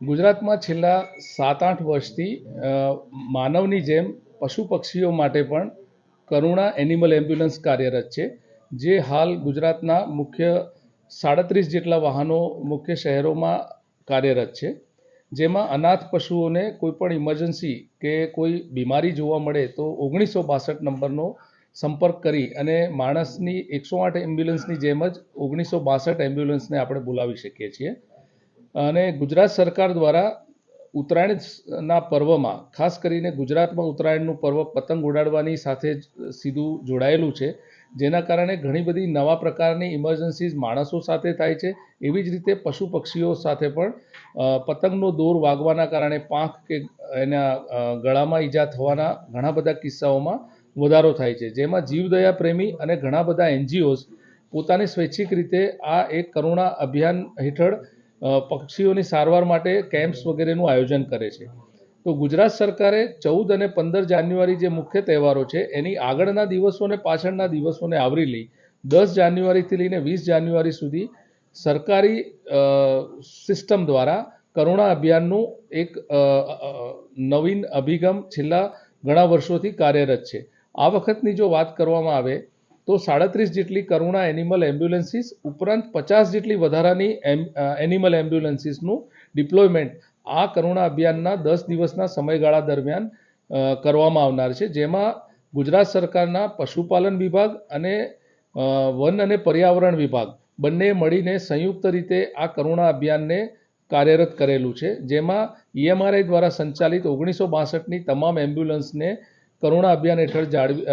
ગુજરાતમાં છેલ્લા સાત આઠ વર્ષથી માનવની જેમ પશુ પક્ષીઓ માટે પણ કરુણા એનિમલ એમ્બ્યુલન્સ કાર્યરત છે, જે હાલ ગુજરાતના મુખ્ય સાડત્રીસ જેટલા વાહનો મુખ્ય શહેરોમાં કાર્યરત છે. જેમાં અનાથ પશુઓને કોઈ પણ ઇમરજન્સી કે કોઈ બીમારી જોવા મળે તો ઓગણીસો બાસઠ નંબરનો સંપર્ક કરી અને માણસની એકસો આઠ એમ્બ્યુલન્સની જેમ જ ઓગણીસો બાસઠ એમ્બ્યુલન્સને આપણે બોલાવી શકીએ છીએ. અને ગુજરાત સરકાર દ્વારા ઉત્તરાયણના પર્વમાં, ખાસ કરીને ગુજરાતમાં ઉત્તરાયણનું પર્વ પતંગ ઉડાડવાની સાથે જ સીધું જોડાયેલું છે, જેના કારણે ઘણી બધી નવા પ્રકારની ઇમરજન્સીઝ માણસો સાથે થાય છે. એવી જ રીતે પશુ પક્ષીઓ સાથે પણ પતંગનો દોર વાગવાના કારણે પાંખ કે એના ગળામાં ઈજા થવાના ઘણા બધા કિસ્સાઓમાં વધારો થાય છે. જેમાં જીવદયા પ્રેમી અને ઘણા બધા એનજીઓઝ પોતાની સ્વૈચ્છિક રીતે આ એક કરુણા અભિયાન હેઠળ પક્ષીઓની સારવાર માટે કેમ્પ્સ વગેરેનું આયોજન કરે છે. તો ગુજરાત સરકારે ચૌદ અને પંદર જાન્યુઆરી જે મુખ્ય તહેવારો છે, એની આગળના દિવસોને પાછળના દિવસોને આવરી લઈ દસ જાન્યુઆરીથી લઈને વીસ જાન્યુઆરી સુધી સરકારી સિસ્ટમ દ્વારા કરુણા અભિયાનનું એક નવીન અભિગમ છેલ્લા ઘણા વર્ષોથી કાર્યરત છે. આ વખતની જો વાત કરવામાં આવે તો સાડત્રીસ જેટલી કરુણા એનિમલ એમ્બ્યુલન્સીસ ઉપરાંત પચાસ જેટલી વધારાની એનિમલ એમ્બ્યુલન્સીસનું ડિપ્લોયમેન્ટ આ કરુણા અભિયાનના દસ દિવસના સમયગાળા દરમિયાન કરવામાં આવનાર છે. જેમાં ગુજરાત સરકારના પશુપાલન વિભાગ અને વન અને પર્યાવરણ વિભાગ બંને મળીને સંયુક્ત રીતે આ કરુણા અભિયાનને કાર્યરત કરેલું છે. જેમાં ઈએમઆરઆઈ દ્વારા સંચાલિત ઓગણીસો બાસઠની તમામ એમ્બ્યુલન્સને કરુણા અભિયાન હેઠળ જાળવી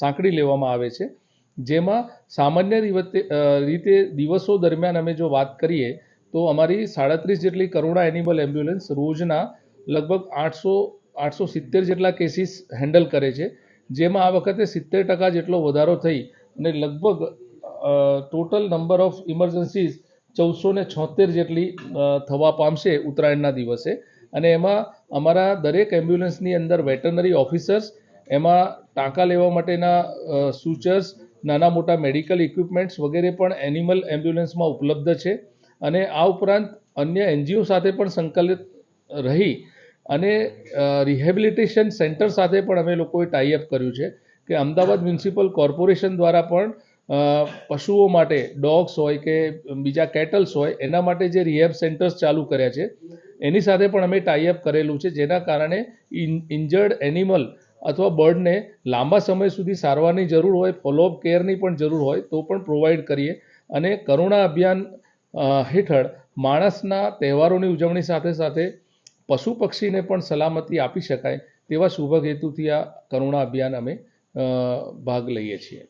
સાંકળી લેવામાં આવે છે. જેમાં સામાન્ય રીતે રીતે દિવસો દરમિયાન અમે જો વાત કરીએ, તો અમારી સાડત્રીસ જેટલી કરુણા એનિમલ એમ્બ્યુલન્સ રોજના લગભગ આઠસો આઠસો સિત્તેર જેટલા કેસીસ હેન્ડલ કરે છે. જેમાં આ વખતે સિત્તેર ટકા જેટલો વધારો થઈ અને લગભગ ટોટલ નંબર ઓફ ઇમરજન્સીઝ ચૌદસો ને છોતેર જેટલી થવા પામશે ઉત્તરાયણના દિવસે. અને એમાં અમારા દરેક એમ્બ્યુલન્સની અંદર વેટરનરી ઓફિસર્સ, એમાં ટાંકા લેવા માટેના સૂચર્સ નાના મોટા મેડિકલ ઇક્વિપમેન્ટ્સ વગેરે પણ એનિમલ એમ્બ્યુલન્સમાં ઉપલબ્ધ છે. અને આ ઉપરાંત અન્ય એનજીઓ સાથે પણ સંકલિત રહી અને રિહેબિલિટેશન સેન્ટર સાથે પણ અમે લોકોએ ટાઈઅપ કર્યું છે કે અમદાવાદ મ્યુનિસિપલ કોર્પોરેશન દ્વારા પણ પશુઓ માટે, ડોગ્સ હોય કે બીજા કેટલ્સ હોય, એના માટે જે રિહેબ સેન્ટર્સ ચાલુ કર્યા છે, એની સાથે પણ અમે ટાઈઅપ કરેલું છે, જેના કારણે ઇન્જર્ડ એનિમલ અથવા બર્ડને લાંબા સમય સુધી સારવારની જરૂર હોય ફોલોઅપ કેરની પણ જરૂર હોય, તો પણ પ્રોવાઈડ કરીએ. અને કરુણા અભિયાન હેઠળ માણસના તહેવારોની ઉજવણી સાથે સાથે પશુ પક્ષીને પણ સલામતી આપી શકાય, તેવા શુભ હેતુથી આ કરુણા અભિયાન અમે ભાગ લઈએ છીએ.